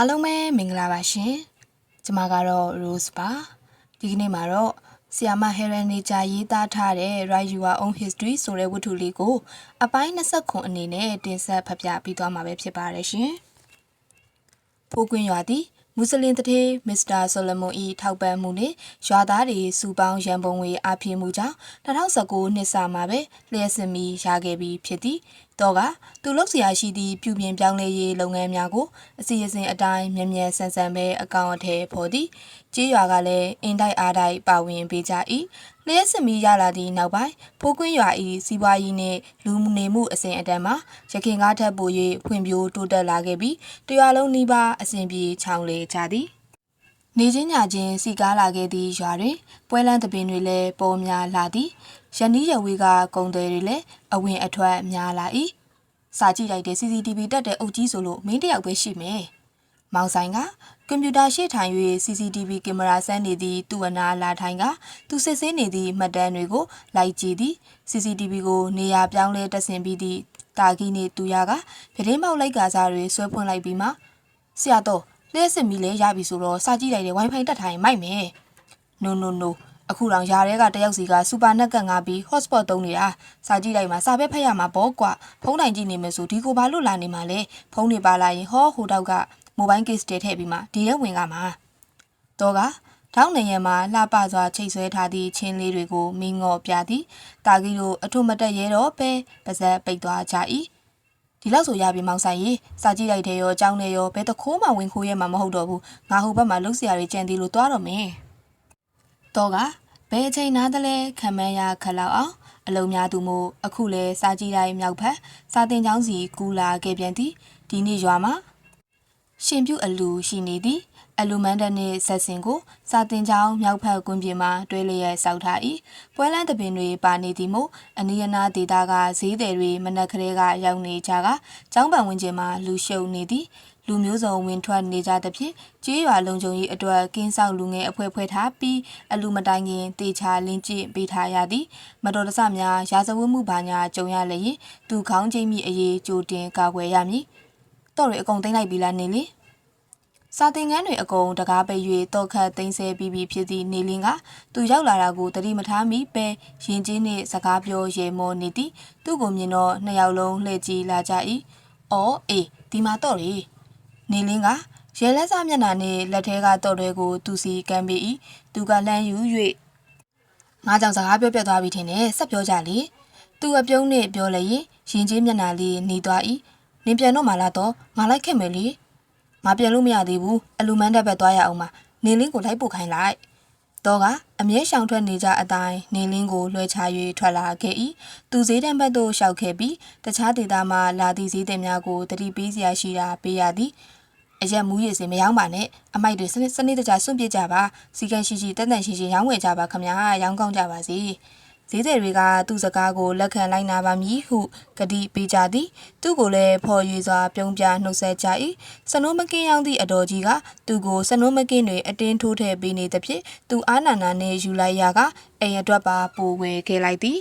အားလုံးပဲမင်္ဂလာပါရှင်ကျမကတော့ Rose ပါဒီကနေ့မှာတော့ဆီယာမ Helen Nature ရေးသားထားတဲ့ Write Your Own History ဆိုတဲ့ဝတ္ထုလေးကို အပိုင်း20ခုအနေနဲ့တင်ဆက်ဖတ်ပြပေးသွားမှာပဲဖြစ်ပါတယ်ရှင်ဖိုးကွင်းရွာသည်မွတ်စလင်တထေးမစ္စတာဆိုလမွန်၏ထောက်ပံ့မှုနှင့်ရွာသားတွေစုပေါင်းရန်ပုံငွေအားဖြည့်မှုကြောင့်2019နှစ်စာမှာပဲလျှက်စင်မီရခဲ့ပြီးဖြစ်သည် တော့ကသူလုပ်เสียရှိသည့်ပြုပြင်ပြောင်းလဲရေးလုပ်ငန်းများကိုအစီအစဉ်အတိုင်းမြန်မြန်ဆန်ဆန်ပဲအကောင့်အထည်ဖော်သည်ကြေးရွာကလည်းအင်တိုက်အားတိုက်ပါဝင်ပေးကြ၏လျှက်စင်မီရလာသည့်နောက်ပိုင်းဖိုးကွင်းရွာ၏စီးပွားရေးနှင့်လူမှုနေမှုအစဉ်အတန်းမှာရခင်ကားထက်ပို၍ဖွံ့ဖြိုးတိုးတက်လာခဲ့ပြီးတရွာလုံးနီးပါးအစဉ်ပြေချောင်းလေကြသည် နေချင်းညချင်းစီကားလာခဲ့သည့်ရွာတွင်ပွဲလန်းသပင်တွေလည်းပေါ်များလာသည် ရန်နီးရဝေးကကုံတွေတွေလည်းအဝင်အထွက်များလာ၏စာကြည့်လိုက်တဲ့ CCTV တက်တဲ့အုပ်ကြီးဆိုလို့မင်းတယောက်ပဲရှိမယ်မောင်ဆိုင်ကကွန်ပျူတာရှေ့ထိုင်၍ CCTV ကင်မရာစမ်းနေသည့်သူ့အနာလာထိုင်ကသူစစ်ဆေးနေသည့်မှတ်တမ်းတွေကိုလိုက်ကြည့်သည် CCTV ကိုနေရာပြောင်းလဲတက်ဆင်ပြီးသည့်တာဂီနေသူရကပြတင်းပေါက်လိုက်ကစားတွေဆွဲဖွင့်လိုက်ပြီးမှဆရာတော်လျှက်စစ်မီလဲရပြီဆိုတော့စာကြည့်လိုက်တဲ့ Wi-Fi တက်ထိုင်မိုက်မယ်။ No no no အခုတော့ຢာထဲကတယောက်စီကစူပါနက်ကတ်ငါပြီး hotspot သုံးနေတာစာကြည့်လိုက်မှာစာပဲဖတ်ရမှာပေါ့ကွာဖုန်းတိုင်ကြည့်နေမယ်ဆိုဒီကိုဘာလို့လာနေမှာလဲဖုန်းနေပါလာရင်ဟောဟိုတောက်က mobile case တည်ထည့်ပြီးမှဒီရဲဝင်ကမှာတော့ကထောင်းနေရမှာလှပစွာချိတ်ဆွဲထားသည့်ချင်းလေးတွေကိုမင်းငော့ပြသည်တာဂီတို့အထုမတက်ရဲတော့ပဲပါဇက်ပိတ်သွားကြ၏ဒီလောက်ဆိုရပြီမောင်ဆိုင်ရေစာကြည့်လိုက်တဲ့ရောအကြောင်းနဲ့ရောဘယ်တခိုးမှဝင်ခိုးရဲမှာမဟုတ်တော့ဘူးငါဟိုဘက်မှာလှုပ်ရှားတွေကြံသေးလို့သွားတော့မယ် တော့ကဘယ်အချိန်နားတလဲခံမန်းရခက်လောက်အောင်အလုံးများသူမို့အခုလဲစာကြည့်တိုင်းမြောက်ဖက်စာတင်ချောင်းစီကူလာခဲ့ပြန်သည်ဒီနေ့ရွာမှာရှင်ပြုအလူရှိနေသည်အလူမန်းတဲ့နှင့်ဆက်စင်ကိုစာတင်ချောင်းမြောက်ဖက်ကွင်းပြင်မှာတွဲလျက်စောက်ထား၏ပွဲလန်းတပင်တွေပါနေသည်မို့အနီးအနားဒေသကဈေးသည်တွေမနက်ကလေးကရောက်နေကြကကျောင်းပန်ဝင်းကျင်မှာလူရှုံနေသည် လူမျိုးစုံဝင်ထွက်နေကြသဖြင့်ကြေးရွာလုံခြုံရေးအတွက်ကင်းဆောင်လူငယ်အဖွဲ့ဖွဲ့ထားပြီးအလူမတိုင်ခင်တေချာလင်းကျင့်ပေးထားရသည်မတော်တဆများရာဇဝတ်မှုဘာညာကြုံရလျင်သူခေါင်းကျိမိအရေးကြိုတင်ကာကွယ်ရမည်တော့ရအကုန်သိမ့်လိုက်ပြီလားနေလေစာသင်ခန်းတွေအကုန်တကားပိတ်၍တောက်ခတ်သိမ်းဆဲပြီးပြီဖြစ်သည့်နေလင်းကသူရောက်လာတာကိုတတိမထားမိပဲရင်ချင်းနှင့်စကားပြောရေမောနေသည်သူ့ကိုမြင်တော့နှစ်ယောက်လုံးလှည့်ကြည့်လာကြ၏။အော်အေးဒီမှာတော့လေ နေလင်းကရဲလက်စမျက်နှာနှင့်လက်ထဲကတော့တွေကို သူစီကမ်းပေး၏သူကလှမ်းယူ၍ငါကြောင့်စကားပြောပြသွားပြီထင်တယ်ဆက်ပြောကြလေသူအပြုံးနဲ့ပြောလိုက်ရင်ရင်ချင်းမျက်နှာလေးหนีသွား၏နင်ပြန်တော့မှလာတော့ငါလိုက်ခဲ့မယ်လေငါပြန်လို့မရသေးဘူးအလူမန်းတက်ဘက်သွားရအောင်ပါနေလင်းကိုလိုက်ပို့ခိုင်းလိုက်တော့ကအမြဲရှောင်ထွက်နေကြအတိုင်းနေလင်းကိုလွှဲချ၍ထွက်လာခဲ့၏သူဈေးတန်းဘက်သို့ရှောက်ခဲ့ပြီးတခြားဒေသမှလာသည့်ဈေးသည်များကိုတတိပေးစရာရှိတာပေးရသည် အရက်မူးရည်စင်မရောင်းပါနဲ့အမိုက်တွေစနစ်စနစ်တကျစွန့်ပစ်ကြပါစီကံရှိရှိတက်တန်ရှိရှိရောင်းဝယ်ကြပါခမညာရောင်းကောင်းကြပါစေဈေးသည်တွေကသူ့စကားကိုလက်ခံလိုက်နာပါမည်ဟုကတိပေးကြသည်သူ့ကိုလည်းဖော်ရွေစွာပြုံးပြနှုတ်ဆက်ကြ၏စနိုးမကင်းရောက်သည့်အတော်ကြီးကသူ့ကိုစနိုးမကင်းတွေအတင်းထိုးထည့်ပေးနေသဖြင့်သူအားနာနာနှင့်ယူလိုက်ရကအိမ်အတွက်ပါပိုဝဲခဲ့လိုက်သည်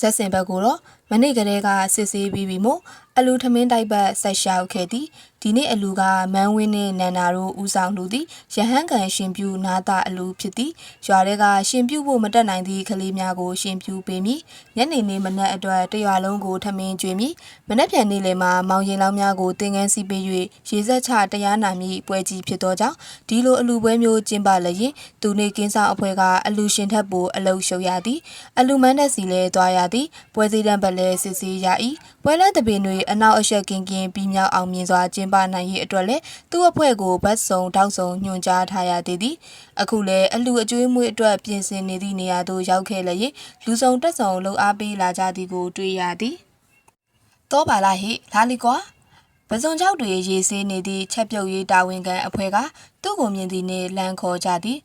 ဆက်စင်ဘက်ကိုတော့မနေ့ကလေးကစစ်ဆေးပြီးပြီမို့ အလူထမင်းတိုက်ဘက်ဆက်ရှောက်ခဲ့သည်ဒီနေ့အလူကမန်းဝင်းနဲ့နန္နာတို့ဦးဆောင်လူသည်ရဟန်းကန်ရှင်ပြူနာတာအလူဖြစ်သည်ရွာတွေကရှင်ပြူဖို့မတက်နိုင်သည့်ကလေးများကိုရှင်ပြူပေးမည်ညနေနေ့မနက်အတွက်တရွာလုံးကိုထမင်းကျွေးမည်မနက်ဖြန်နေ့လယ်မှာမောင်ရင်လောင်းများကိုတင်ငန်းစီပေး၍ရေဆက်ချတရားနာမည်ပွဲကြီးဖြစ်သောကြောင့်ဒီလိုအလူပွဲမျိုးကျင်းပလျင်သူနေကင်းဆောင်အဖွဲ့ကအလူရှင်ထက်ပိုအလုရှုံရသည်အလူမန်းတဲ့စီလဲသွားရသည်ပွဲစည်းတန်းဘက်လဲစစ်ဆေးရ၏ပွဲလန်းတပင်တွေအနောက်အရှက်ကင်းကင်းပြီးမြောက်အောင်မြင်စွာကျင်းပနိုင်ရေးအတွက်လည်းသူ့အဖွဲ့ကိုဗတ်စုံတောက်စုံညွှန်ကြားထားရသေးသည်အခုလည်းအလူအကျွေးမွေးအတွက်ပြင်ဆင်နေသည့်နေရာသို့ရောက်ခဲ့လျင်လူစုံတက်စုံလှုပ်အားပေးလာကြသည်ကိုတွေ့ရသည်တော့ပါလားဟိလာလီကွာပစုံချောက်တွေရေဆေးနေသည့်ချက်ပြုတ်ရေးတာဝန်ခံအဖွဲ့ကသူ့ကိုမြင်သည်နှင့်လမ်းခေါ်ကြသည်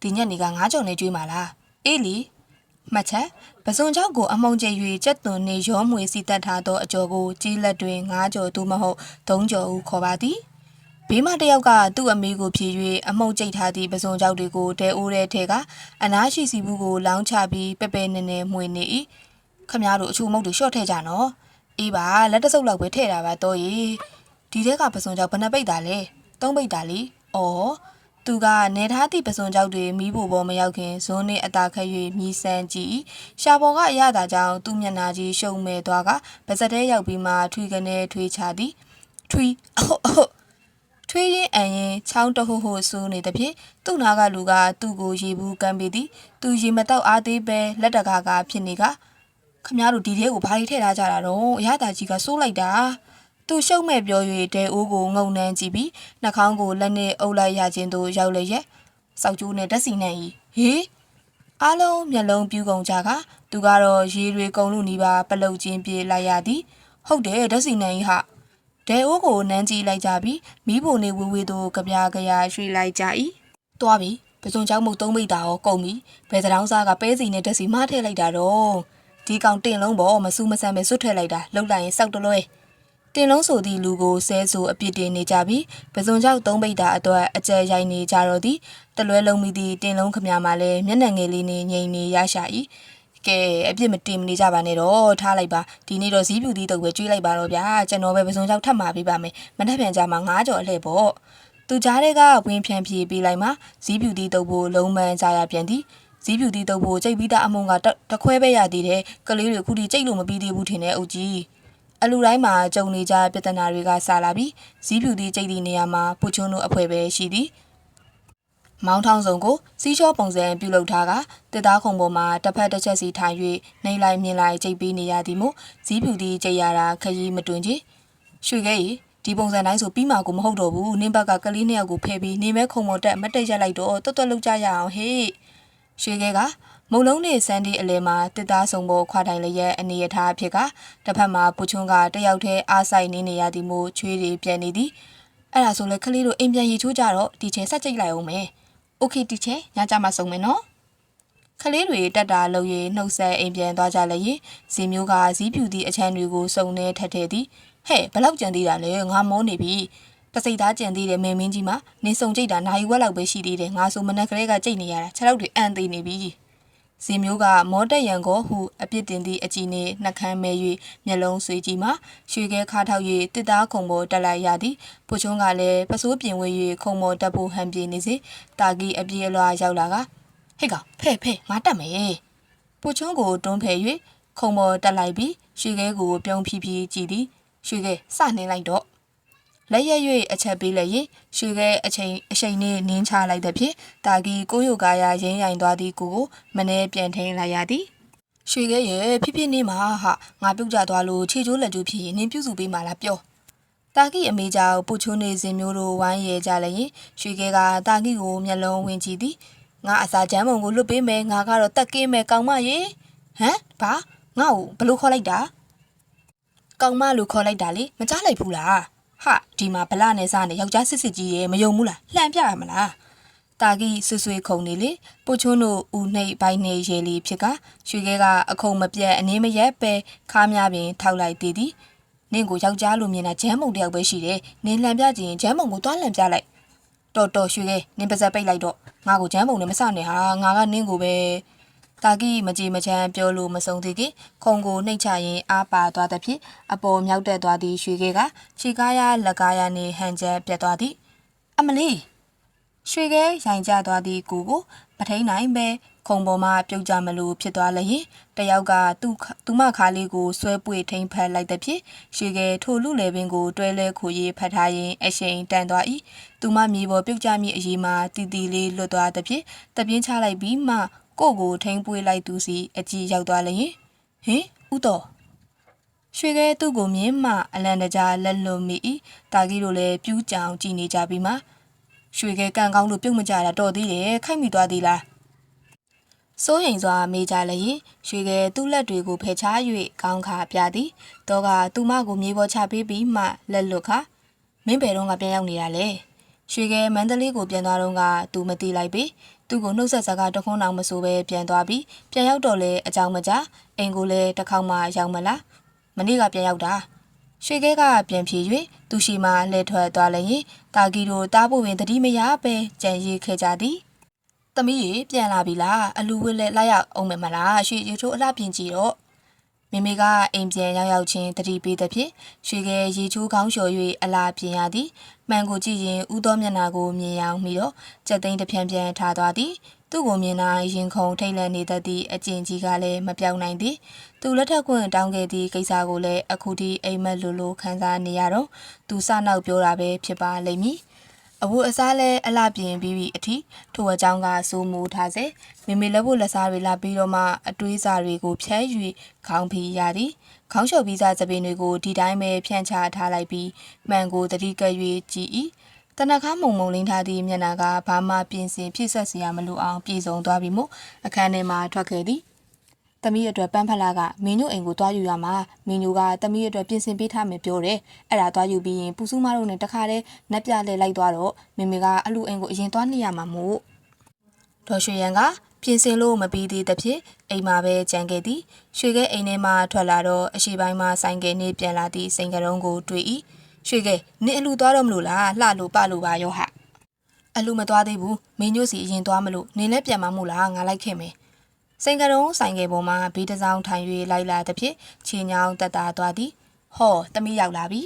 ဒီညနေကငါးကြုံနဲ့ကြွေးမာလားအေးလီ မှတ်ချက်ပစုံချောက်ကိုအမုံကျ၍ကြက်သွန်နှင့်ရောမွေစီတက်ထားသောအကျော်ကိုကြီးလက်တွင်ငါးကြော်သို့မဟုတ်သုံးကြော်ဟုခေါ်ပါသည်ဘေးမတစ်ယောက်ကသူ့အမေကိုဖြေ၍အမှုတ်ကျိတ်ထားသည့်ပစုံချောက်တွေကိုတဲအိုးတဲ့ထဲကအနားရှိစီဘူးကိုလောင်းချပြီးပဲ့ပဲနေနေမှွေနေ၏ခမရတို့အချူမုတ်တွေရှော့ထဲကြနော်အေးပါလက်တဆုပ်လောက်ပဲထဲတာပါတော့ရေဒီတဲကပစုံကြောက်ဘယ်နှပိတ်တာလဲသုံးပိတ်တာလေဩ သူကနေထားသည့်ပစုံကြောက်တွေမီးဖို့ပေါ်မရောက်ခင်ဇွန်းနှင့်အတာခက်၍မြည်ဆန်းကြည့်ရှာပေါ်ကအရသာကြောင့်သူ့မျက်နှာကြီးရှုံမဲ့သွားကပါစက်တဲရောက်ပြီးမှထွေကနေထွေချသည်ထွီအဟုတ်အဟုတ်ထွေးရင်အန်ရင်ချောင်းတဟုဟုဆူနေသဖြင့်သူ့နာကလူကသူ့ကိုရေဘူးကမ်းပေးသည်သူရေမတော့အားသေးပဲလက်တကားကဖြစ်နေကခမရတို့ဒီထဲကိုဘာတွေထည့်ထားကြတာတော့အရသာကြီးကစိုးလိုက်တာ သူရှုံ့မဲ့ပြော၍တဲအိုးကိုငုံနှမ်းကြည့်ပြီးနှာခေါင်းကိုလက်နဲ့အုပ်လိုက်ရခြင်းသို့ရောက်လေရဲ့စောက်ကျိုးနဲ့တက်စီနဲ့ဤဟေးအားလုံးမျက်လုံးပြူကုန်ကြကသူကတော့ရေတွေကုန်လို့နီးပါပလုတ်ချင်းပြေးလိုက်ရသည်ဟုတ်တယ်တက်စီနဲ့ဤဟာဒဲအိုးကိုနန်းကြီးလိုက်ကြပြီးမိဖို့နေဝေဝေတို့ကြပြားကြရာရွှေ့လိုက်ကြ၏တွားပြီပစုံချောင်းမုတ်သုံးမိတာရောကုန်ပြီဘယ်သတောင်းစားကပဲစီနဲ့တက်စီမထည့်လိုက်တာတော့ဒီကောင်တင်လုံးပေါ်မဆူမဆန်ပဲဆွတ်ထည့်လိုက်တာလှုပ်လိုက်ရင်စောက်တလွဲ တင်လုံးဆိုသည့်လူကိုဆဲဆိုအပြစ်တင်နေကြပြီးပစုံချောက်သုံးမိတာအတွက်အကျယ်ရိုက်နေကြတော့သည်တလွဲလုံးမိသည့်တင်လုံးခမမှာလည်းမျက်နှာငယ်လေးနဲ့ငိန်နေရရှာ၏ကဲအပြစ်မတင်မနေကြပါနဲ့တော့ထားလိုက်ပါဒီနေ့တော့ဇီးပြူသီးတုပ်ပဲကျွေးလိုက်ပါတော့ဗျာကျွန်တော်ပဲပစုံချောက်ထပ်မှာပေးပါမယ်မနှက်ပြန်ကြမှာငားကြော်အလှဲ့ပေါ့သူကြားတဲ့ကဝင်းဖြန့်ပြေးပေးလိုက်မှဇီးပြူသီးတုပ်ဖို့လုံးမန်းကြရပြန်သည်ဇီးပြူသီးတုပ်ဖို့ကြိတ်ပြီးသားအမုံကတခွဲပဲရသေးတယ်ကလေးတွေခုထိကြိတ်လို့မပြီးသေးဘူးထင်တယ်အုတ်ကြီး အလူတိုင်းမှာကြုံနေကြပြဿနာတွေကဆလာပြီးဇီးပြူသီးကြိတ်သည့်နေရာမှာပူချုံတို့အဖွဲပဲရှိသည်မောင်းထောင်းစုံကိုစီးချောပုံစံပြုလုပ်ထားကတစ်သားခုံပေါ်မှာတစ်ဖက်တစ်ချက်စီထိုင်၍နှိမ့်လိုက်မြင်လိုက်ကြိတ်ပေးနေရသည်မို့ဇီးဖြူသည်ကြိတ်ရတာခရီးမတွင်ကြီးရွှေခဲရီဒီပုံစံတိုင်းဆိုပြီးမှကိုမဟုတ်တော့ဘူးနင်းဘက်ကကလေးနှစ်ယောက်ကိုဖယ်ပြီးနေမဲခုံပေါ်တက်မတက်ရက်လိုက်တော့တွတ်တွတ်လောက်ကြရအောင်ဟေး ရွှေခဲကမုံလုံးနဲ့စန်းဒီအလဲမှာတစ်သားစုံပေါ်ခွာတိုင်လျက်အနေရထားဖြစ်ကတစ်ဖက်မှာပူချွန်းကတယောက်တည်းအားဆိုင်နေနေရသည်မို့ချွေးတွေပြန်နေသည်အဲ့ဒါဆိုလေကလေးတို့အိမ်ပြန်ရေချိုးကြတော့ဒီချဲဆက်ကြိတ်လိုက်အောင်မယ် โอเคတီချေညကြမှာစုံမယ်နော်ခလေးတွေတက်တာလို့ရနှုတ်ဆက်အိမ်ပြန်သွားကြလေရင်ဇီမျိုးကဇီးဖြူသည့်အချမ်းတွေကိုစုံနေထက်ထဲသည်ဟဲ့ဘလောက်ကြံသေးတာလဲငါမောနေပြီ တစိတ်သားကြံသေးတယ်မေမင်းကြီးမနင်းစုံကြိတ်တာနိုင်ဝက်လောက်ပဲရှိသေးတယ်ငါဆိုမနက်ကလေးကကြိတ်နေရတာခြေထောက်တွေအန်သေးနေပြီဇီမျိုးကမောတက်ရန်ကိုဟုအပြစ်တင်သည့်အကြည့်နှင့်နှကမ်းမဲ၍မျက်လုံးဆွေးကြည့်မှရွှေခဲခါထောက်၍တစ်သားခုံပေါ်တက်လိုက်ရသည်ပူချုံးကလည်းပစိုးပြင်ဝေး၍ခုံပေါ်တက်ဖို့ဟန်ပြေနေစေတာကီအပြေးအလွှာရောက်လာကဟဲ့ကောင်ဖဲ့ဖဲ့ငါတက်မယ်ပူချုံးကိုတွန်းဖဲ့၍ခုံပေါ်တက်လိုက်ပြီးရွှေခဲကိုပြုံးဖြီးဖြီးကြည့်သည်ရွှေခဲစနှင်းလိုက်တော့ လက်ရ၍အချက်ပေးလိုက်ရင်ရွှေခဲအချိန်အချိန်နဲ့နင်းချလိုက်တဲ့ဖြင့်တာကီကိုယိုကာယာရင်းရိုင်သွားသည်ကိုကိုမနေပြန်ထိန်လိုက်ရသည်ရွှေခဲရဲ့ဖြစ်ဖြစ်နေမှာဟာငါပြုတ်ကြသွားလို့ခြေချိုးလက်ကျိုးဖြစ်ရင်နင်းပြုစုပေးမှလားပြောတာကီအမေကြောင့်ပူချုံနေစဉ်မျိုးတို့ဝိုင်းရဲကြလည်းရင်ရွှေခဲကတာကီကိုမျက်လုံးဝင်ကြည့်သည်ငါအစာချမ်းမုံကိုလွတ်ပေးမယ်ငါကတော့တက်ကင်းမယ်ကောင်းမရေဟမ်ဘာငါ့ကိုဘလို့ခေါ်လိုက်တာကောင်းမလို့ခေါ်လိုက်တာလေမကြားလိုက်ဘူးလား ဟာဒီမှာဗလာနဲ့စားနေယောက်ျားစစ်စစ်ကြီးရဲ့မယုံဘူးလားလှန်ပြရမလားတာကီဆွဆွေခုံနေလေပိုချုံတို့ဦးနှိပ်ပိုင်းနေရေလီဖြစ်ကရွှေခဲကအခုံမပြတ်အနေမရက်ပဲခါးများပင်ထောက်လိုက်သေးသည်နင့်ကိုယောက်ျားလိုမြင်တာဂျမ်းမုံတယောက်ပဲရှိတယ်နင်းလှန်ပြခြင်းဂျမ်းမုံကိုသွားလှန်ပြလိုက်တော်တော်ရွှေခဲနင်းပါဇက်ပိတ်လိုက်တော့ငါကိုဂျမ်းမုံနဲ့မစနဲ့ဟာငါကနင်းကိုပဲ တာကီမကြေမချမ်းပြောလို့မဆုံးသေးကခုံကိုနှိတ်ချရင်အားပါသွားသဖြင့်အပေါ်မြောက်တက်သွားသည့်ရွှေခဲကခြေကားရလက်ကားရနှင့်ဟန်ချက်ပြတ်သွားသည်အမလီရွှေခဲရိုင်ကျသွားသည့်ကိုကိုမထိန်နိုင်ပဲခုံပေါ်မှပြုတ်ကြမလို့ဖြစ်သွားလျင်တယောက်ကသူ့သူမခါလေးကိုဆွဲပွေထိန်ဖက်လိုက်တဲ့ဖြစ်ရွှေခဲထိုလူလေပင်ကိုတွဲလဲခိုရေးဖတ်ထားရင်အရှိန်တန်သွား၏သူမမြေပေါ်ပြုတ်ကြမိအရေးမှာတီတီလေးလွတ်သွားတဲ့ဖြစ်တပြင်းချလိုက်ပြီးမှ ကို့ကိုထိန်ပွေလိုက်သူစီအကြည့်ရောက်သွားလျင်ဟင်ဥတော်ရွှေခဲသူ့ကိုမြင်မှအလန်တကြားလက်လွန်မိ၏တာကြီးတို့လည်းပြူးကြောင်ကြည်နေကြပြီးမှရွှေခဲကန်ကောင်းလို့ပြုတ်မကြတာတော်သေးတယ်ခိုက်မိသွားသေးလားစိုးရိမ်စွာမေးကြလျင်ရွှေကဲသူ့လက်တွေကိုဖယ်ချ၍ကောင်းခါပြသည်တော့ကသူမကိုမြေပေါ်ချပေးပြီးမှလက်လွတ်ခါမင်းဘယ်တော့ကပြန်ရောက်နေတာလဲရွှေကဲမန္တလေးကိုပြန်သွားတော့ကသူမသိလိုက်ပြီ သူ့ကိုနှုတ်ဆက်စကားတခွန်းအောင်မဆိုပဲပြန်သွားပြီးပြန်ရောက်တော့လဲအကြောင်းမကြအိမ်ကိုလည်းတစ်ခေါက်မှရောက်မလားမနေ့ကပြန်ရောက်တာရွှေကဲကပြန်ဖြေ၍သူရှိမှလှည့်ထွက်သွားလျင်တာဂီတို့တားဖို့ဝင်တတိမရပဲကြံရီခဲ့ကြသည်သမီးရေပြန်လာပြီလားအလူဝစ်လက်လိုက်ရအောင်မယ်မလားရွှေရီချိုးအလှပြင်ကြည့်တော့ မိမိကအိမ်ပြန်ရောက်ရောက်ချင်းတတိပေးသဖြင့်ရွှေကဲရေချိုးကောင်းလျှော်၍အလာပြင်ရသည်မှန်ကိုကြည့်ရင်ဥသောမျက်နာကိုမြင်ရအောင်မိတော့ကြက်သိန်းတစ်ပြန်ပြန်ထားသွားသည်သူ့ကိုမြင်လာရင်ခုန်ထိတ်လန့်နေတတ်သည့်အကျင့်ကြီးကလည်းမပြောင်းနိုင်သည်သူလက်ထက်ခွင့်တောင်းခဲ့သည့်ကိစ္စကိုလည်းအခုထိအိမ်မက်လိုလိုခံစားနေရတော့သူစနောက်ပြောတာပဲဖြစ်ပါလိမ့်မည် အဝတ်အစားလဲအလှပြင်ပြီးပြီအထိထိုအကြောင်းကစိုးမိုးထားစေမိမိလက်ဖို့လက်စားတွေလာပြီးတော့မှအတွေးစားတွေကိုဖြဲ၍ခေါင်းဖီရသည်ခေါင်းလျှော်ပြီးစားသပင်းတွေကိုဒီတိုင်းပဲဖြန့်ချထားလိုက်ပြီးမှန်ကိုတတိကပ်၍ကြည်၏တနခါမုံမုံလင်းထားသည့်မျက်နှာကဘာမှပြင်ဆင်ဖြစ်ဆက်စရာမလိုအောင်ပြေဆုံးသွားပြီမို့အခန်းထဲမှထွက်ခဲ့သည်။ သမီးအတွက်ပန်းဖလာကမင်းညိုအိမ်ကိုတွားယူရမှာမင်းညိုကသမီးအတွက်ပြင်ဆင်ပေးထားမယ်ပြောတယ်။အဲ့ဒါတွားယူပြီးရင်ပူစုမတို့နဲ့တခါတည်းနှက်ပြလဲလိုက်သွားတော့မိမိကအလူအိမ်ကိုအရင်တွားနေရမှာမို့။ဒေါ်ရွှေရန်ကပြင်ဆင်လို့မပြီးသေးသဖြင့်အိမ်မှာပဲကြံခဲ့သည်။ရွှေကဲအိမ်ထဲမှထွက်လာတော့အရှိပိုင်းမှာဆိုင်ကယ်နေပြန်လာသည့်စိန်ကရုံးကိုတွေ့၏။ရွှေကဲနင်အလူသွားတော့မလို့လားလှလို့ပလို့ပါရောဟာ။အလူမသွားသေးဘူးမင်းညိုစီအရင်သွားမလို့နင်လည်းပြန်မမို့လားငါလိုက်ခဲ့မယ်။ စိန်ကရုံးဆိုင်ကယ်ပေါ်မှာဘေးတစ်စောင်းထိုင်၍လိုက်လာသဖြင့်ခြေညောင်းတက်တာသွားသည်ဟောသမီးရောက်လာပြီ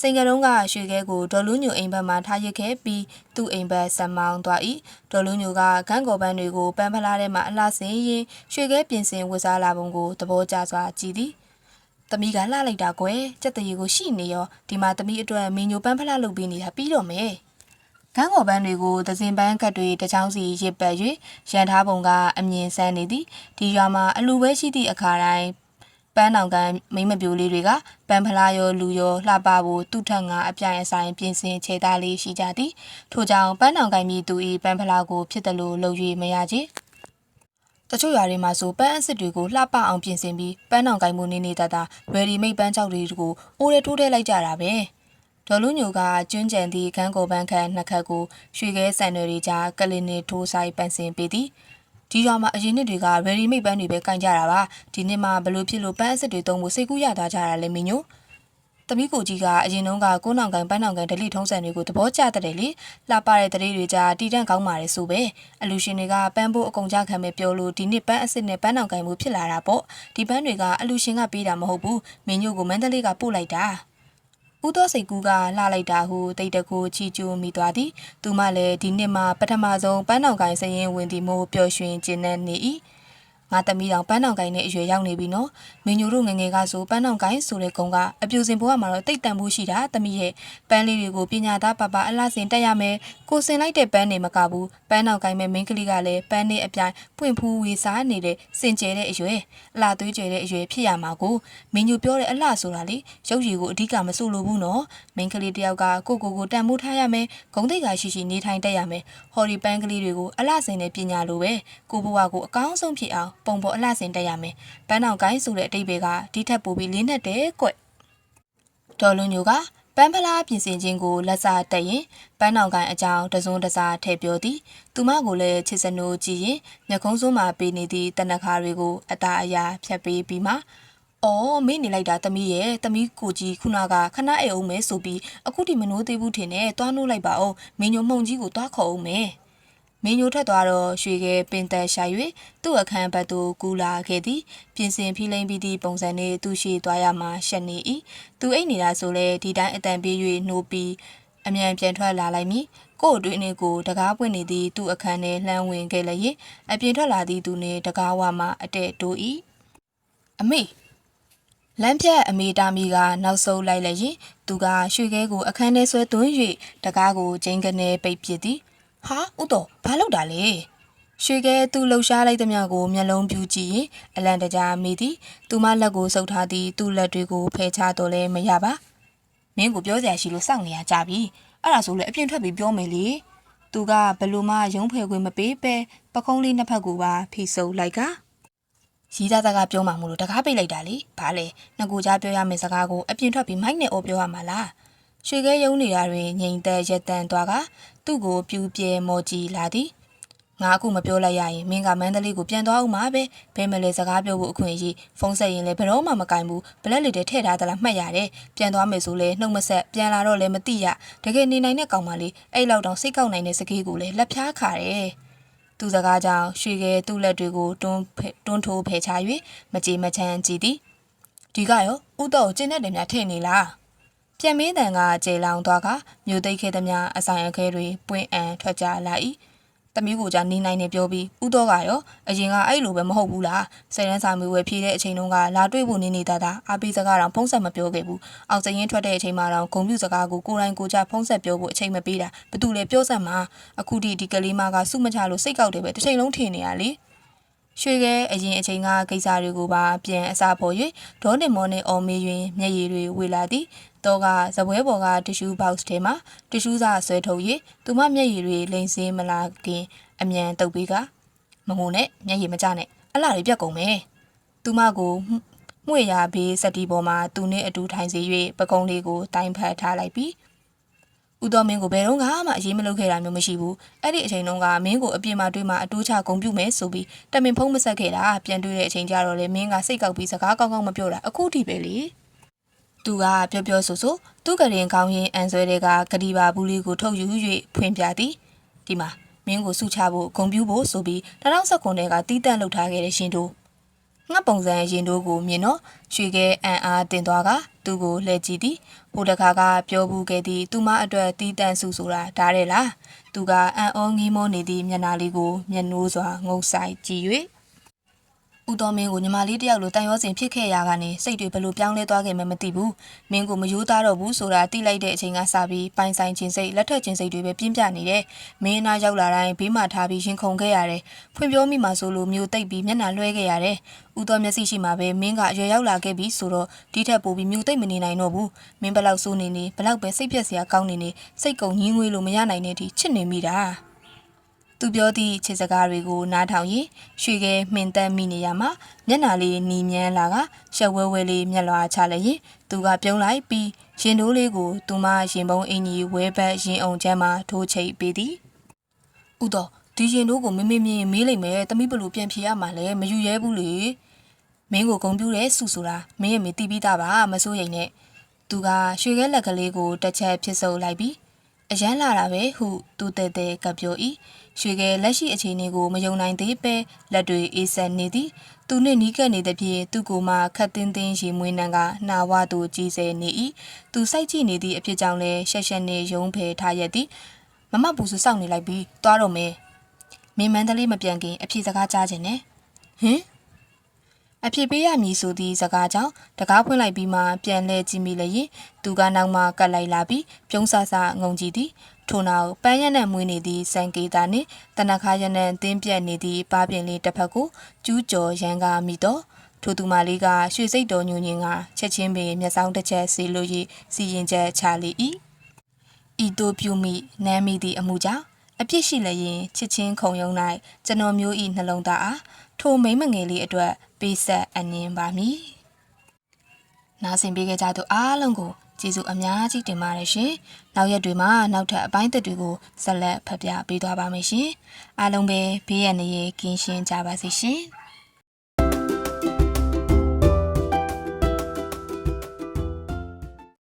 စိန်ကရုံးကရွှေခဲကိုဒေါ်လူးညိုအိမ်ဘက်မှထားရစ်ခဲ့ပြီးသူ့အိမ်ဘက်ဆက်မောင်းသွား၏ဒေါ်လူးညိုကကန်းကော်ပန်းတွေကိုပန်းဖလားထဲမှအလှဆင်းရင်ရွှေခဲပြင်ဆင်ဝတ်စားလာပုံကိုသဘောကျစွာကြည်သည်သမီးကလှလိုက်တာကွယ်စက်တရီကိုရှိနေရောဒီမှာသမီးအတွက်မင်းညိုပန်းဖလားလုပ်ပေးနေတာပြီးတော့မယ် ကန်းကော်ပန်းတွေကိုသစင်ပန်းကတ်တွေတစ်ချောင်းစီရစ်ပတ်၍ရန်ထားပုံကအမြင်ဆန်းနေသည်ဒီရွာမှာအလူပဲရှိသည့်အခါတိုင်းပန်းနောင်ကန်မိမပြိုလေးတွေကပန်းဖလားရောလူရောလှပဖို့သူ့ထက်ငါအပြိုင်အဆိုင်ပြင်ဆင်ခြေသားလေးရှိကြသည်ထို့ကြောင့်ပန်းနောင်ကန်မြည်သူ၏ပန်းဖလားကိုဖြစ်တယ်လို့လုပ်၍မရချေတချို့ရွာတွေမှာဆိုပန်းအစ်စ်တွေကိုလှပအောင်ပြင်ဆင်ပြီးပန်းနောင်ကိုင်မှုနေနေတတာဝယ်ရီမိတ်ပန်းကြောက်တွေကိုအိုးရဲထိုးထဲလိုက်ကြတာပဲ ဒေါ်လူညိုကကျွန်းကြံသည့်ခန်းကိုပန်းခန့်နှစ်ခတ်ကိုရွှေခဲဆန်တွေကြားကလင်းနေထိုးဆိုင်ပန်းစင်ပေးသည်ဒီရွာမှာအရင်နှစ်တွေကဝယ်ရီမိတ်ပန်းတွေပဲကင်ကြတာပါဒီနှစ်မှာဘလို့ဖြစ်လို့ပန်းအစ်စ်တွေတုံးဖို့စိတ်ကူးရသွားကြတာလဲမင်းညိုသမီးကိုကြီးကအရင်တုန်းကကိုးနောင်ကန်ပန်းနောင်ကန်ဒလိထုံးစံတွေကိုသဘောကျတဲ့လေလှပတဲ့တရေတွေကြာတီတန့်ကောင်းပါတယ်ဆိုပဲအလူရှင်တွေကပန်းဖို့အကုန်ကြခံပဲပြောလို့ဒီနှစ်ပန်းအစ်စ်နဲ့ပန်းနောင်ကန်မှုဖြစ်လာတာပေါ့ဒီပန်းတွေကအလူရှင်ကပေးတာမဟုတ်ဘူးမင်းညို့ကိုမန္တလေးကပို့လိုက်တာ ဦးသောစိတ်ကူးကလှလိုက်တာဟုတိတ်တကူချီကျူမိသွားသည်သူမလည်းဒီနှစ်မှာပထမဆုံးပန်းနောင်ကန်စရင်ဝင်သည်မို့ပျော်ရွှင်ကျဉ်းနေ၏ ငါသမီးတော်ပန်းနောင်ကိုင်းနဲ့အရွယ်ရောက်နေပြီနော်မင်းညိုတို့ငယ်ငယ်ကဆိုပန်းနောင်ကိုင်းဆိုတဲ့ကုံကအပြူစင်ဘဝမှာတော့တိတ်တန်ဖို့ရှိတာသမီးရဲ့ပန်းလေးတွေကိုပညာသားပပအလှဆင်တက်ရမယ်ကိုစင်လိုက်တဲ့ပန်းတွေမကဘူးပန်းနောင်ကိုင်းမဲ့မင်းကလေးကလည်းပန်းနဲ့အပြိုင်ပွင့်ဖူးဝေစားနေတဲ့စင်ကျဲတဲ့အရွယ်အလှသွေးကျဲတဲ့အရွယ်ဖြစ်ရမှာကိုမင်းညိုပြောတဲ့အလှဆိုတာလေရုပ်ရည်ကိုအဓိကမဆိုလိုဘူးနော်မင်းကလေးတယောက်ကကိုကိုကိုတန်မိုးထားရမယ်ဂုံတိတ်ကရှိရှိနေထိုင်တတ်ရမယ်ဟော်ဒီပန်းကလေးတွေကိုအလှဆင်တဲ့ပညာလိုပဲကိုဘဝကိုအကောင်းဆုံးဖြစ်အောင်ပုံပေါ်အလှဆင်တက်ရမယ်ပန်းအောင်ကိုင်းဆိုတဲ့အတိတ်တွေကဒီထက်ပိုပြီးလေးနက်တယ်ကွဒေါ်လွန်ညိုကပန်းဖလားပြင်ဆင်ခြင်းကိုလက်စားတက်ရင်ပန်းနောင်ကိုင်းအကြောင်းတစုံတစားထည့်ပြောသည်သူမကိုလည်းချစ်စနိုးကြည့်ရင်ညခုံးစုံးမှာပေးနေသည့်တနခါတွေကိုအตาအရာဖြတ်ပေးပြီးမှအော်မေ့နေလိုက်တာသမီးရဲ့သမီးကိုကြီးခုနကခဏအိမ်အောင်မဲဆိုပြီးအခုဒီမနိုးသေးဘူးထင်တယ်တွားနိုးလိုက်ပါအောင်မင်းညိုမှုန်ကြီးကိုတွားခေါ်အောင်မဲ မင်းညိုထွက်သွားတော့ရွှေကဲပင်သက်ရှာ၍သူ့အခန်းဘက်သို့ကူလာခဲ့သည်ပြင်ဆင်ဖိလိမ့်ပြီးသည့်ပုံစံနဲ့သူရှိသွားရမှရှက်နေ၏သူအိတ်နေတာဆိုလဲဒီတိုင်းအတန်ပြေး၍နှိုးပြီးအမြန်ပြန်ထွက်လာလိုက်မည်ကို့အတွင်းလေးကိုတကားပွင့်နေသည့်သူ့အခန်းထဲလှမ်းဝင်ခဲ့လျင်အပြင်ထွက်လာသည့်သူနှင့်တကားဝမှအတဲ့တိုး၏အမေလမ်းဖြတ်အမေတာမီကနောက်ဆုံးလိုက်လျင်သူကရွှေခဲကိုအခန်းထဲဆွဲသွင်း၍တကားကိုချိန်ကနေပိတ်ပစ်သည် ဟာဥတော်ဘာလုပ်တာလဲရွှေခဲသူ့လှုပ်ရှားလိုက်သမျှကိုမျက်လုံးပြူကြည့်ရင်အလန်တကြားမိသည်သူမလက်ကိုဆုပ်ထားသည်သူ့လက်တွေကိုဖယ်ချတော့လဲမရပါမင်းကိုပြောစရာရှိလို့စောင့်နေရကြပြီအဲ့ဒါဆိုလဲအပြင်ထွက်ပြီးပြောမယ်လေသူကဘလို့မှရုံးဖယ်ခွင့်မပေးပဲပခုံးလေးနှစ်ဖက်ကိုပါဖိစုပ်လိုက်ကရီးသားသားကပြောမှမို့လို့တကားပိတ်လိုက်တာလေဘာလဲနှစ်ကိုကြားပြောရမယ့်စကားကိုအပြင်ထွက်ပြီးမိုက်နဲ့အော်ပြောရမှာလား ရွှေခဲယုံနေတာတွင်ငိန်သက်ရက်တန်သွားကသူ့ကိုပြူပြဲမော်ကြည့်လာသည်ငါအခုမပြောလိုက်ရရင်မင်းကမန္တလေးကိုပြန်သွားအောင်မှာပဲဘယ်မလဲစကားပြောဖို့အခွင့်အရေးဖုန်းဆက်ရင်လည်းဘယ်တော့မှမကင်ဘူးဘလက်လေးတွေထည့်ထားသလားမှတ်ရတယ်ပြန်သွားမယ်ဆိုလဲနှုတ်မဆက်ပြန်လာတော့လည်းမသိရတကယ်နေနိုင်တဲ့ကောင်မလေးအဲ့လောက်တောင်စိတ်ကောက်နိုင်တဲ့စကေးကိုလည်းလက်ဖြားခါတယ်သူစကားကြောင့်ရွှေခဲသူ့လက်တွေကိုတွန်းတွန်းထိုးဖယ်ချ၍မကြေမချမ်းကြည့်သည်ဒီကရောဥတော့ကိုကျင်းတဲ့တယ်များထည့်နေလား ပြန်မင်းတန်ကကျေလောင်သွားကမြို့သိပ်ခဲသမျှအဆိုင်အခဲတွေပွင့်အံထွက်ကြလာ၏တမီးကိုကြနေနိုင်နေပြောပြီးဥတော့ကရောအရင်ကအဲ့လိုပဲမဟုတ်ဘူးလားစိတ်ရန်စာမျိုးဝယ်ဖြည့်တဲ့အချိန်တုန်းကလာတွေ့ဖို့နေနေတာတာအပိစကားတော့ဖုံးဆက်မပြောခဲ့ဘူးအောင်စရင်ထွက်တဲ့အချိန်မှာတော့ဂုံပြူစကားကိုကိုယ်တိုင်ကိုယ်ကြဖုံးဆက်ပြောဖို့အချိန်မပေးတာဘသူလဲပြောစမ်းမှာအခုထိဒီကလေးမကစုမချလို့စိတ်ကောက်တယ်ပဲတစ်ချိန်လုံးထင်နေရလေ ရွှေခဲအရင်အချိန်ကကိစ္စတွေကိုပါပြန်အစားပေါ်၍ဒေါနေမောနဲ့အော်မေး၍မျက်ရည်တွေဝေလာသည်တော့ကဇပွဲပေါ်ကတ िश ူးဘောက်စ်ထဲမှာတ िश ူးစာဆွဲထုတ်၍သူမမျက်ရည်တွေလိမ့်စင်းမလာခင်အမြန်တုပ်ပေးကမငုံနဲ့မျက်ရည်မကျနဲ့အလားတွေပြတ်ကုန်မယ်သူမကိုမှု့ရဘေးစက်တီပေါ်မှာသူနဲ့အတူထိုင်စေ၍ပကုံးလေးကိုတိုင်ဖတ်ထားလိုက်ပြီး ဦးတော်မင်းကိုဘယ်တော့မှအရေးမလုပ်ခဲ့တာမျိုးမရှိဘူးအဲ့ဒီအချိန်တုန်းကမင်းကိုအပြင်မှာတွေ့မှအတိုးချဂုံပြုမယ်ဆိုပြီးတမင်ဖုံးမဆက်ခဲ့တာပြန်တွေ့တဲ့အချိန်ကျတော့လေမင်းကစိတ်ကောက်ပြီးစကားကောင်းကောင်းမပြောတာအခုထိပဲလေသူကပြောပြောဆိုဆိုသူ့ကရင်ကောင်းရင်အန်ဆွဲတဲ့ကဂဒီပါဘူးလေးကိုထုတ်ယူ၍ဖွင့်ပြသည်ဒီမှာမင်းကိုစုချဖို့ဂုံပြုဖို့ဆိုပြီး2019ခုနှစ်ကတီးတန့်လုပ်ထားခဲ့တဲ့ရှင်တို့ ငှက်ပုံစံရင်တို့ကိုမြင်တော့ရွှေခဲအံအားတင်သွားကသူ့ကိုလှည့်ကြည့်သည်ဟိုတခါကပြောဘူးခဲ့သည်သူမအတွက်တီးတန့်စုဆိုတာဒါတဲ့လားသူကအံ့ဩငီးမောနေသည့်မျက်နှာလေးကိုမျက်နှိုးစွာငုံဆိုင်ကြည့်၍ ဦးတော်မင်းကိုညီမလေးတယောက်လိုတန်ရောစင်ဖြစ်ခဲ့ရကနေစိတ်တွေဘလို့ပြောင်းလဲသွားခဲ့မှမသိဘူးမင်းကိုမယိုးသားတော့ဘူးဆိုတာသိလိုက်တဲ့အချိန်ကစပြီးပိုင်ဆိုင်ခြင်းစိတ်လက်ထက်ခြင်းစိတ်တွေပဲပြင်းပြနေတယ်မင်းအနာရောက်လာတိုင်းဘေးမှာထားပြီးရင်ခုန်ခဲ့ရတယ်ဖွင့်ပြောမိမှဆိုလို့မျိုးတိတ်ပြီးမျက်နှာလွှဲခဲ့ရတယ်ဦးတော်မျက်စိရှိမှပဲမင်းကအရွယ်ရောက်လာခဲ့ပြီဆိုတော့ဒီထက်ပိုပြီးမျိုးတိတ်မနေနိုင်တော့ဘူးမင်းဘလောက်စိုးနေနေဘလောက်ပဲစိတ်ပြက်စရာကောင်းနေနေစိတ်ကုံညင်းငွေလို့မရနိုင်တဲ့အထိချစ်နေမိတာ သူပြောသည့်ခြေစကားတွေကိုနားထောင်ရင်ရွှေခဲမှင်တမ်းမိနေရမှာမျက်နာလေးနီမြန်းလာကရှက်ဝဲဝဲလေးမျက်လွှာချလိုက်ရင်သူကပြုံးလိုက်ပြီးရင်တိုးလေးကိုသူမရင်ပုံးအင်ကြီးဝဲဘက်ရင်အောင်ချမ်းမှာထိုးချိတ်ပေးသည်ဥတော်ဒီရင်တိုးကိုမမေ့မြင်မေးလိုက်မယ်တမိဘလို့ပြန်ဖြေရမှာလဲမယူရဲဘူးလေမင်းကိုဂုံပြူတဲ့စုဆိုတာမင်းရဲ့မေတီးပြီးသားပါမစိုးရိမ်နဲ့သူကရွှေခဲလက်ကလေးကိုတစ်ချက်ဖြစ်စုပ်လိုက်ပြီး အရန်လာတာပဲဟုသူတဲတဲကပြော၏ရွှေကဲလက်ရှိအခြေအနေကိုမယုံနိုင်သေးပဲလက်တွေအေးဆက်နေသည်သူနှင့်နီးကပ်နေသဖြင့်သူ့ကိုယ်မှခတ်တင်းတင်းရေမွေးနှံကနှာဝသူကြီးစဲနေ၏သူစိုက်ကြည့်နေသည့်အဖြစ်ကြောင့်လည်းရှက်ရှက်နေယုံဖယ်ထားရက်သည်မမပူစစောင့်နေလိုက်ပြီးသွားတော့မယ်မင်းမန္တလေးမပြန်ခင်အဖြစ်စကားကြားခြင်းနဲ့ဟင် အဖြစ်ပေးရမည်ဆိုသည့်စကားကြောင့်တကားဖွင့်လိုက်ပြီးမှပြန်လဲကြည့်မိလျင်သူကနောက်မှကတ်လိုက်လာပြီးပြုံးဆဆငုံကြည့်သည်ထို့နောက်ပန်းရက်နဲ့မွေးနေသည့်စံကေတာနှင့်တနခါရနဲ့တင်းပြက်နေသည့်ပါးပြင်လေးတစ်ဖက်ကိုကျူးကျော်ရန်ကားမိတော့ထိုသူမလေးကရွှေစိတ်တော်ညူညင်ကချက်ချင်းပင်မျက်စောင်းတစ်ချက်စီလို့ရစီရင်ချက်ချလေ၏ဤတို့ပြုမိနမ်းမိသည့်အမှုကြောင့်အပြစ်ရှိလျင်ချစ်ချင်းခုံယုံ၌ကျွန်တော်မျိုးဤနှလုံးသားအားထိုမိမ့်မငယ်လေးအတွက် ပေးဆက်အနှင်းပါမည်နားဆင်ပေးကြကြသူအားလုံးကိုကျေးဇူးအများကြီးတင်ပါတယ်ရှင်။နောက်ရက်တွေမှာနောက်ထပ်အပိုင်းသက်တွေကိုဆက်လက်ဖတ်ပြပေးသွားပါမယ်ရှင်။အားလုံးပဲဘေးရန်နေရကင်းရှင်းကြပါစေရှင်။